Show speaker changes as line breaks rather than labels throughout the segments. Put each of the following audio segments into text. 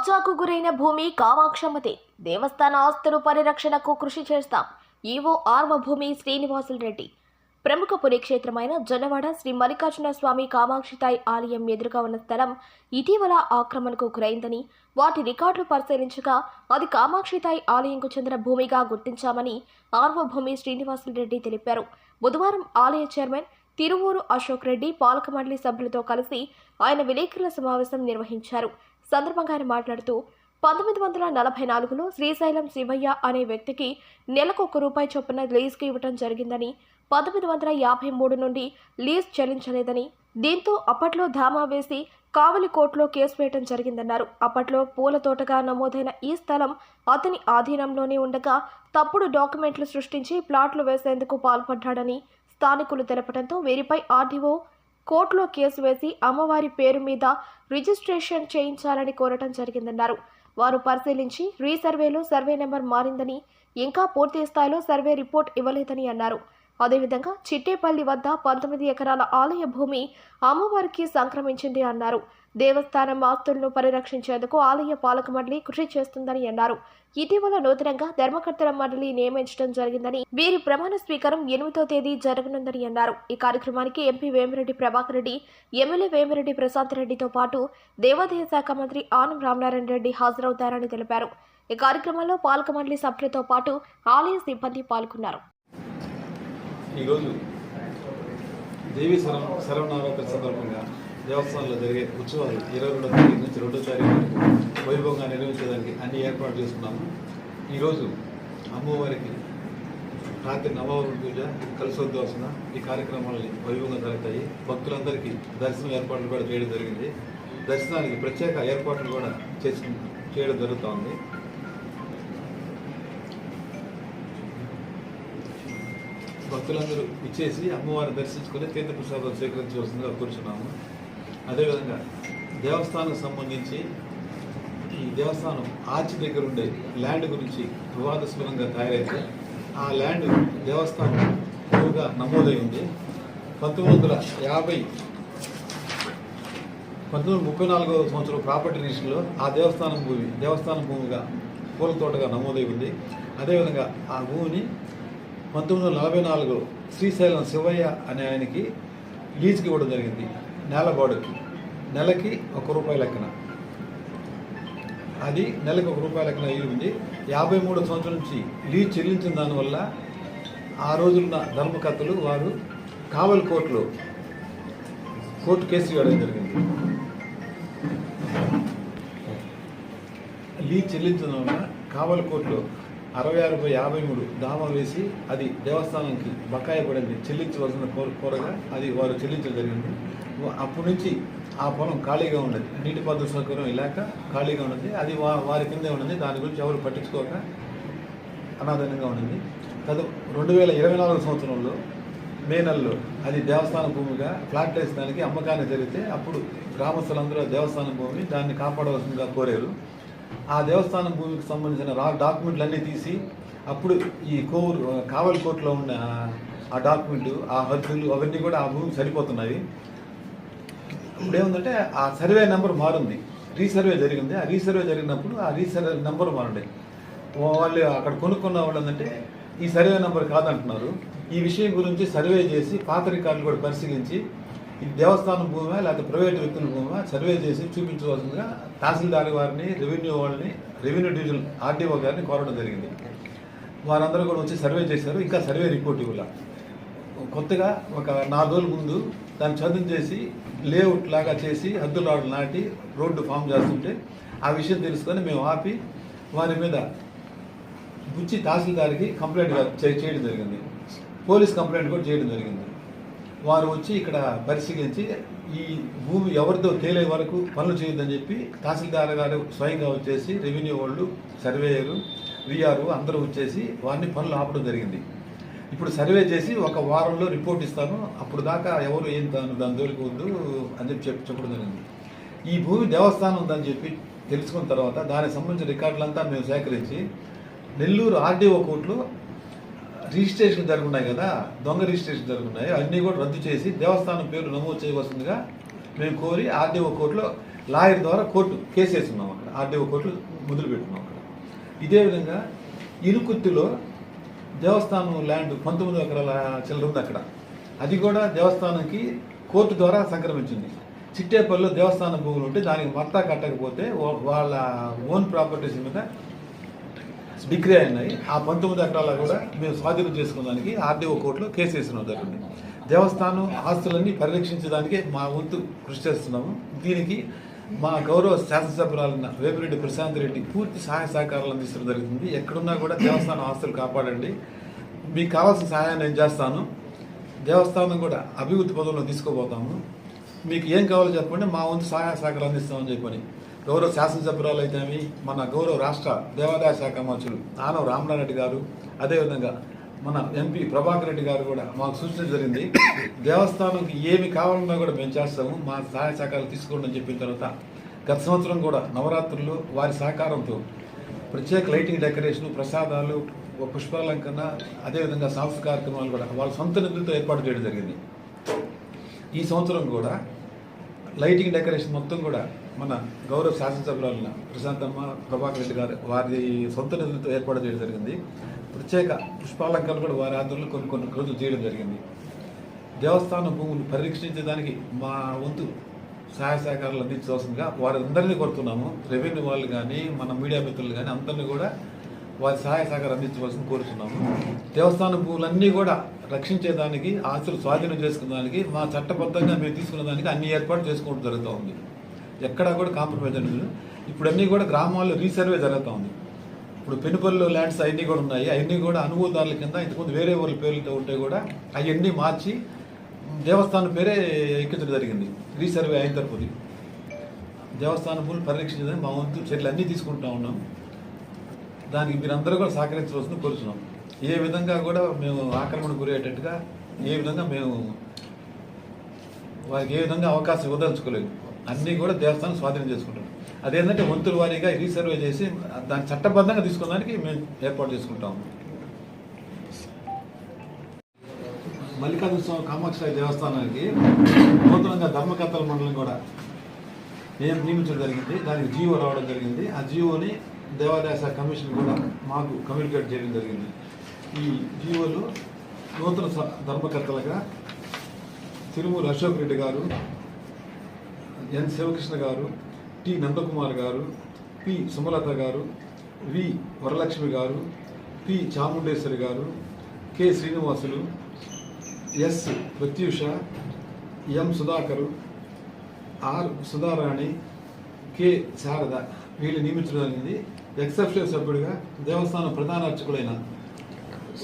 కబ్జాకు గురైన భూమి కామాక్షమ్మతే దేవస్థాన ఆస్తుల పరిరక్షణకు కృషి చేస్తాం. ఈవో ఆర్వ భూమి శ్రీనివాసులు రెడ్డి ప్రముఖ పుణ్యక్షేత్రమైన జొన్నవాడ శ్రీ మల్లికార్జున స్వామి కామాక్షితాయి ఆలయం ఎదురుగా ఉన్న స్థలం ఇటీవల ఆక్రమణకు గురైందని వాటి రికార్డులు పరిశీలించగా అది కామాక్షితాయి ఆలయంకు చెందిన భూమిగా గుర్తించామని ఆర్వ భూమి రెడ్డి తెలిపారు. బుధవారం ఆలయ చైర్మన్ తిరువూరు అశోక్ రెడ్డి పాలక మండలి సభ్యులతో కలిసి ఆయన విలేకరుల సమావేశం నిర్వహించారు. సందర్భంగా ఆయన మాట్లాడుతూ పంతొమ్మిది వందల నలభై నాలుగులో శ్రీశైలం శివయ్య అనే వ్యక్తికి నెలకు ఒక రూపాయి చొప్పున లీజుకి ఇవ్వడం జరిగిందని పంతొమ్మిది వందల యాభై మూడు నుండి లీజ్ చెల్లించలేదని దీంతో అప్పట్లో ధామా వేసి కావలి కోర్టులో కేసు వేయటం జరిగిందన్నారు. అప్పట్లో పూల తోటగా నమోదైన ఈ స్థలం అతని ఆధీనంలోనే ఉండగా తప్పుడు డాక్యుమెంట్లు సృష్టించి ప్లాట్లు వేసేందుకు పాల్పడ్డాడని స్థానికులు తెలపడంతో వీరిపై ఆర్డీఓ కోర్టులో కేసు వేసి అమ్మవారి పేరు మీద రిజిస్ట్రేషన్ చేయించాలని కోరటం జరిగిందన్నారు. వారు పరిశీలించి రీసర్వేలో సర్వే నెంబర్ మారిందని ఇంకా పూర్తి స్థాయిలో సర్వే రిపోర్ట్ ఇవ్వలేదని అన్నారు. అదేవిధంగా చిట్టేపల్లి వద్ద పంతొమ్మిది ఎకరాల ఆలయ భూమి అమ్మవారికి సంక్రమించింది అన్నారు. దేవస్థానం ఆస్తులను పరిరక్షించేందుకు ఆలయ పాలక మండలి కృషి చేస్తుందని అన్నారు. ఇటీవల నూతనంగా ధర్మకర్తల మండలి నియమించడం జరిగిందని వీరి ప్రమాణ స్వీకారం ఎనిమిదో తేదీ జరగనుందని అన్నారు. ఈ కార్యక్రమానికి ఎంపీ వేమిరెడ్డి ప్రభాకర్ రెడ్డి ఎమ్మెల్యే వేమిరెడ్డి ప్రశాంత్ రెడ్డితో పాటు దేవాదాయ శాఖ మంత్రి ఆనం రామనారాయణ రెడ్డి హాజరవుతారని తెలిపారు. ఈ కార్యక్రమంలో పాలక మండలి సభ్యులతో పాటు ఆలయ సిబ్బంది పాల్గొన్నారు.
ఈరోజు దేవి శరం శరవనవరాత్రి సందర్భంగా దేవస్థానంలో జరిగే ఉత్సవాలు ఇరవై రెండో తారీఖు నుంచి రెండో తారీఖు వరకు వైభవంగా నిర్వహించడానికి అన్ని ఏర్పాట్లు చేసుకున్నాము. ఈరోజు అమ్మవారికి రాత్రి నవవరం పూజ కలశోద్వాసన ఈ కార్యక్రమాలని వైభవంగా జరుగుతాయి. భక్తులందరికీ దర్శనం ఏర్పాట్లు కూడా చేయడం జరిగింది. దర్శనానికి ప్రత్యేక ఏర్పాట్లు కూడా చేసి చేయడం జరుగుతూ ఉంది. భక్తులందరూ ఇచ్చేసి అమ్మవారిని దర్శించుకొని తీర్థప్రసాదం స్వీకరించవలసిందిగా కూర్చున్నాము. అదేవిధంగా దేవస్థానం సంబంధించి ఈ దేవస్థానం ఆర్చి దగ్గర ఉండే ల్యాండ్ గురించి వివాదాస్పదంగా తయారైతే ఆ ల్యాండ్ దేవస్థానం ఎక్కువగా నమోదై ఉంది పంతొమ్మిది వందల యాభై పంతొమ్మిది వందల ముప్పై నాలుగో సంవత్సరం ప్రాపర్టీ రిజిస్టర్లో ఆ దేవస్థానం భూమి దేవస్థానం భూమిగా పూల తోటగా నమోదై ఉంది. అదేవిధంగా ఆ భూమిని పంతొమ్మిది వందల నలభై నాలుగు శ్రీశైలం శివయ్య అనే ఆయనకి లీజుకి ఇవ్వడం జరిగింది నేలబాడుకి. నెలకి ఒక రూపాయి లెక్కన. అది నెలకు ఒక రూపాయి లెక్కన అయ్యి ఉంది. యాభై మూడు సంవత్సరం నుంచి లీజ్ చెల్లించిన దానివల్ల ఆ రోజున్న ధర్మకర్తలు వారు కావలి కోర్టులో కోర్టు కేసు ఇవ్వడం జరిగింది. లీజ్ చెల్లించడం వల్ల కావలి కోర్టులో అరవై ఆరు బై యాభై మూడు దామా వేసి అది దేవస్థానానికి బకాయి పడింది చెల్లించవలసిన కోర కోరగా అది వారు చెల్లించడం జరిగింది. అప్పటి నుంచి ఆ పొలం ఖాళీగా ఉన్నది నీటిపారుదల సౌకర్యం ఇలాక ఖాళీగా ఉన్నది అది వా వారి కిందే ఉన్నది దాని గురించి ఎవరు పట్టించుకోక అనాదనంగా ఉన్నది తదు రెండు వేల ఇరవై నాలుగు సంవత్సరంలో మే నెలలో అది దేవస్థాన భూమిగా ఫ్లాట్ వేసడానికి అమ్మకాన్ని జరిగితే అప్పుడు గ్రామస్తులందరూ దేవస్థానం భూమి దాన్ని కాపాడవలసిందిగా కోరారు. ఆ దేవస్థానం భూమికి సంబంధించిన రా డాక్యుమెంట్లు అన్నీ తీసి అప్పుడు ఈ కోవూరు కావల్ కోర్టులో ఉన్న ఆ డాక్యుమెంట్లు ఆ హద్దులు అవన్నీ కూడా ఆ భూమికి సరిపోతున్నాయి ఇప్పుడు ఏముందంటే ఆ సర్వే నెంబర్ మారింది. రీసర్వే జరిగింది. ఆ రీసర్వే జరిగినప్పుడు ఆ రీసర్వే నెంబర్ మారండి వాళ్ళు అక్కడ కొనుక్కున్న వాళ్ళు ఏంటంటే ఈ సర్వే నెంబర్ కాదంటున్నారు. ఈ విషయం గురించి సర్వే చేసి పాత రికార్డులు కూడా పరిశీలించి ఇది దేవస్థానం భూమా లేకపోతే ప్రైవేట్ వ్యక్తుల భూమా సర్వే చేసి చూపించవలసిందిగా తహసీల్దార్ వారిని రెవెన్యూ వాళ్ళని రెవెన్యూ డివిజన్ ఆర్డీఓ గారిని కోరడం జరిగింది. వారందరూ కూడా వచ్చి సర్వే చేశారు ఇంకా సర్వే రిపోర్ట్ ఇవ్వాల. కొత్తగా ఒక నాలుగు రోజుల ముందు దాన్ని చదువు చేసి లేఅవుట్ లాగా చేసి హద్దులాడు నాటి రోడ్డు ఫామ్ చేస్తుంటే ఆ విషయం తెలుసుకొని మేము ఆపి వారి మీద బుచ్చి తహసీల్దార్కి కంప్లైంట్ చేయడం జరిగింది. పోలీస్ కంప్లైంట్ కూడా చేయడం జరిగింది. వారు వచ్చి ఇక్కడ పరిశీలించి ఈ భూమి ఎవరితో తేలే వరకు పనులు చేయొద్దని చెప్పి తహసీల్దార్ గారు స్వయంగా వచ్చేసి రెవెన్యూ వాళ్ళు సర్వేయరు విఆర్ఓ అందరూ వచ్చేసి వారిని పనులు ఆపడం జరిగింది. ఇప్పుడు సర్వే చేసి ఒక వారంలో రిపోర్ట్ ఇస్తాను. అప్పుడు దాకా ఎవరు ఏం దాని దాని జోలికి వద్దు అని చెప్పి చెప్పడం జరిగింది. ఈ భూమి దేవస్థానం ఉందని చెప్పి తెలుసుకున్న తర్వాత దానికి సంబంధించిన రికార్డులంతా మేము సేకరించి నెల్లూరు ఆర్డీఓ కోర్టులో రిజిస్ట్రేషన్ జరుగున్నాయి కదా దొంగ రిజిస్ట్రేషన్ జరుగున్నాయి అన్నీ కూడా రద్దు చేసి దేవస్థానం పేరు నమోదు చేయవలసిందిగా మేము కోరి ఆర్డీఓ కోర్టులో లాయర్ ద్వారా కోర్టు కేసు వేస్తున్నాం అక్కడ. ఆర్డీఓ కోర్టు మొదలు పెట్టున్నాం అక్కడ. ఇదే విధంగా ఇరుకుత్తిలో దేవస్థానం ల్యాండ్ పంతొమ్మిది ఎకరాల చిల్లర ఉంది అక్కడ. అది కూడా దేవస్థానంకి కోర్టు ద్వారా సంక్రమించింది. చిట్టేపల్లిలో దేవస్థానం భూములు ఉంటే దానికి మత్తా కట్టకపోతే వాళ్ళ ఓన్ ప్రాపర్టీస్ మీద డిగ్రీ అయినాయి. ఆ పంతొమ్మిది ఎకరాల కూడా మేము స్వాధీనం చేసుకోవడానికి ఆర్డీఓ కోర్టులో కేసు వేసిన జరిగింది దేవస్థానం ఆస్తులన్నీ పరిరక్షించడానికి మా వంతు కృషి చేస్తున్నాము. దీనికి మా గౌరవ శాసనసభ్యురాలైన వేమిరెడ్డి ప్రశాంత్ రెడ్డి పూర్తి సహాయ సహకారాలు అందించడం జరుగుతుంది. ఎక్కడున్నా కూడా దేవస్థానం ఆస్తులు కాపాడండి. మీకు కావాల్సిన సహాయాన్ని నేను చేస్తాను. దేవస్థానం కూడా అభివృద్ధి పదంలో తీసుకోబోతాము. మీకు ఏం కావాలో చెప్పండి మా వంతు సహాయ సహకారం అందిస్తామని చెప్పని. గౌరవ శాసనసభ్యురాలు అయితేమి మన గౌరవ రాష్ట్ర దేవాదాయ శాఖ మంత్రులు ఆనవ రామనారెడ్డి గారు అదేవిధంగా మన ఎంపీ ప్రభాకర్ రెడ్డి గారు కూడా మాకు సూచన జరిగింది. దేవస్థానంకి ఏమి కావాలన్నా కూడా మేము చేస్తాము. మా సహాయ సహకారాలు తీసుకోండి అని చెప్పిన తర్వాత గత సంవత్సరం కూడా నవరాత్రులు వారి సహకారంతో ప్రత్యేక లైటింగ్ డెకరేషన్ ప్రసాదాలు పుష్పాలంకరణ అదేవిధంగా సాంస్కృతిక కార్యక్రమాలు కూడా వాళ్ళ సొంత నిధులతో ఏర్పాటు చేయడం జరిగింది. ఈ సంవత్సరం కూడా లైటింగ్ డెకరేషన్ మొత్తం కూడా మన గౌరవ శాసనసభ్యురాలైన ప్రశాంతమ్మ ప్రభాకర్ రెడ్డి గారు వారి సొంత నిధులతో ఏర్పాటు చేయడం జరిగింది. ప్రత్యేక పుష్పాలంకరణ కూడా వారి ఆధ్వర్యంలో కొన్ని కొన్ని రోజులు చేయడం జరిగింది. దేవస్థానం భూములు పరిరక్షించడానికి మా వంతు సహాయ సహకారాలు అందించవలసిందిగా వారందరినీ కోరుతున్నాము. రెవెన్యూ వాళ్ళు కానీ మన మీడియా మిత్రులు కానీ అందరినీ కూడా వారి సహాయ సహకారం అందించవలసింది కోరుతున్నాము దేవస్థానం భూములన్నీ కూడా రక్షించేదానికి ఆస్తులు స్వాధీనం చేసుకునేదానికి మా చట్టబద్ధంగా మేము తీసుకున్న దానికి అన్ని ఏర్పాటు చేసుకోవడం జరుగుతూ ఉంది. ఎక్కడా కూడా కాంప్రమైజ్ అనేది ఇప్పుడు అన్నీ కూడా గ్రామాల్లో రీసర్వే జరుగుతూ ఉంది. ఇప్పుడు పెనుపల్లి ల్యాండ్స్ అవన్నీ కూడా ఉన్నాయి. అవన్నీ కూడా అనుభవదారుల కింద ఇంతకుముందు వేరే వాళ్ళ పేర్లతో ఉంటే కూడా అవన్నీ మార్చి దేవస్థానం పేరే ఎక్కించడం జరిగింది. రీసర్వే అయిన తరపుది. దేవస్థానం భూములు పరిరక్షించదని మా వంతు చర్యలు అన్నీ తీసుకుంటా ఉన్నాం. దానికి మీరందరూ కూడా సహకరించవలసింది కోరుతున్నాం ఏ విధంగా కూడా మేము ఆక్రమణ గురయ్యేటట్టుగా ఏ విధంగా మేము వారికి ఏ విధంగా అవకాశం ఇవ్వదలుచుకోలేదు. అన్నీ కూడా దేవస్థానం స్వాధీనం చేసుకుంటాం అదేంటంటే వంతుల వారీగా రీసర్వే చేసి దాన్ని చట్టబద్ధంగా తీసుకోవడానికి మేము ఏర్పాటు చేసుకుంటాం. మల్లికార్జున స్వామి కామాక్షి దేవస్థానానికి నూతనంగా ధర్మకర్తల మండలం కూడా నేను నియమించడం జరిగింది. దానికి జీవో రావడం జరిగింది. ఆ జీవోని దేవాదాయ శాఖ కమిషన్ కూడా మాకు కమ్యూనికేట్ చేయడం జరిగింది. ఈ జీవోలు నూతన స- ధర్మకర్తలుగా తిరుమూరు అశోక్ రెడ్డి గారు ఎన్ శివకృష్ణ గారు టి నందకుమార్ గారు పి సుమలత గారు వి వరలక్ష్మి గారు పి చాముండేశ్వరి గారు K Srinivasulu S Pratyusha M Sudhakar R Sudharani K Sarada వీళ్ళు నియమించడం జరిగింది. ఎక్సెప్షన్ సభ్యుడిగా దేవస్థానం ప్రధాన అర్చకుడైన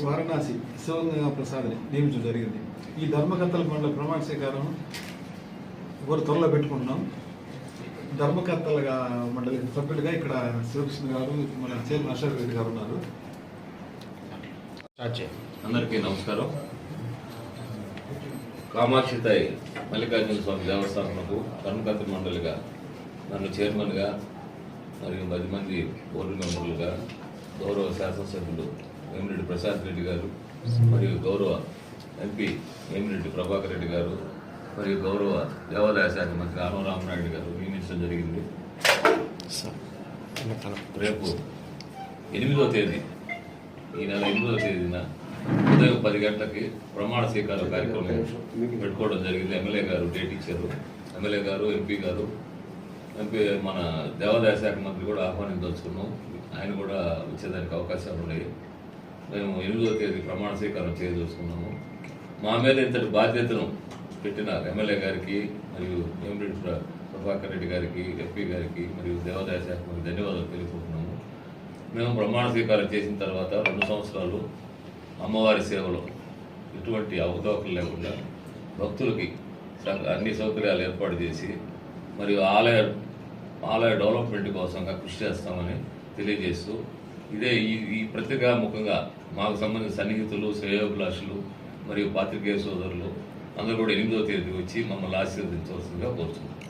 వారణాసి శివగంగా ప్రసాద్ని నియమించడం జరిగింది. ఈ ధర్మకర్తల మండల ప్రమాణ స్వీకారం కూడా త్వరలో పెట్టుకుంటున్నాం. ధర్మకర్తలుగా మండలి సభ్యులుగా ఇక్కడ శివకృష్ణ గారు మన చైర్మన్ అశోక్ రెడ్డి గారు ఉన్నారు.
అందరికీ నమస్కారం. కామాక్షితాయి మల్లికార్జున స్వామి దేవస్థానంకు ధర్మకర్త మండలిగా నన్ను చైర్మన్గా మరియు పది మంది బోర్డు మెంబర్లుగా గౌరవ శాసనసభ్యులు వేమిరెడ్డి ప్రసాద్ రెడ్డి గారు మరియు గౌరవ ఎంపీ వేమిరెడ్డి ప్రభాకర్ రెడ్డి గారు మరియు గౌరవ దేవాదాయ శాఖ మంత్రి ఆనవ గారు నియమించడం జరిగింది. రేపు ఎనిమిదో తేదీ ఈ నెల ఎనిమిదో తేదీన ఉదయం పది గంటలకి ప్రమాణ స్వీకార కార్యక్రమం పెట్టుకోవడం జరిగింది. ఎమ్మెల్యే గారు డేట్ ఇచ్చారు. ఎమ్మెల్యే గారు ఎంపీ గారు ఎంపీ మన దేవాదాయ శాఖ మంత్రి కూడా ఆహ్వానించదలుచుకున్నాం. ఆయన కూడా వచ్చేదానికి అవకాశాలు ఉన్నాయి. మేము ఎనిమిదో తేదీ ప్రమాణ స్వీకారం చేయదలుచుకున్నాము. మా మీద ఇంతటి బాధ్యతను పెట్టిన ఎమ్మెల్యే గారికి మరియు వేమిరెడ్డి ప్రభాకర్ రెడ్డి గారికి ఎంపీ గారికి మరియు దేవాదాయ శాఖ ధన్యవాదాలు తెలియకుంటున్నాము మేము ప్రమాణ స్వీకారం చేసిన తర్వాత రెండు సంవత్సరాలు అమ్మవారి సేవలో ఎటువంటి అవతవకలు లేకుండా భక్తులకి అన్ని సౌకర్యాలు ఏర్పాటు చేసి మరియు ఆలయ ఆలయ డెవలప్మెంట్ కోసంగా కృషి చేస్తామని తెలియజేస్తూ ఇదే ఈ ఈ ప్రతిగా ముఖంగా మాకు సంబంధించిన సన్నిహితులు శ్రేయోభిలాషులు మరియు పాత్రికేయ సోదరులు అందరూ కూడా ఎనిమిదో తేదీ వచ్చి మమ్మల్ని ఆశీర్వదించవలసిందిగా కోరుతున్నాం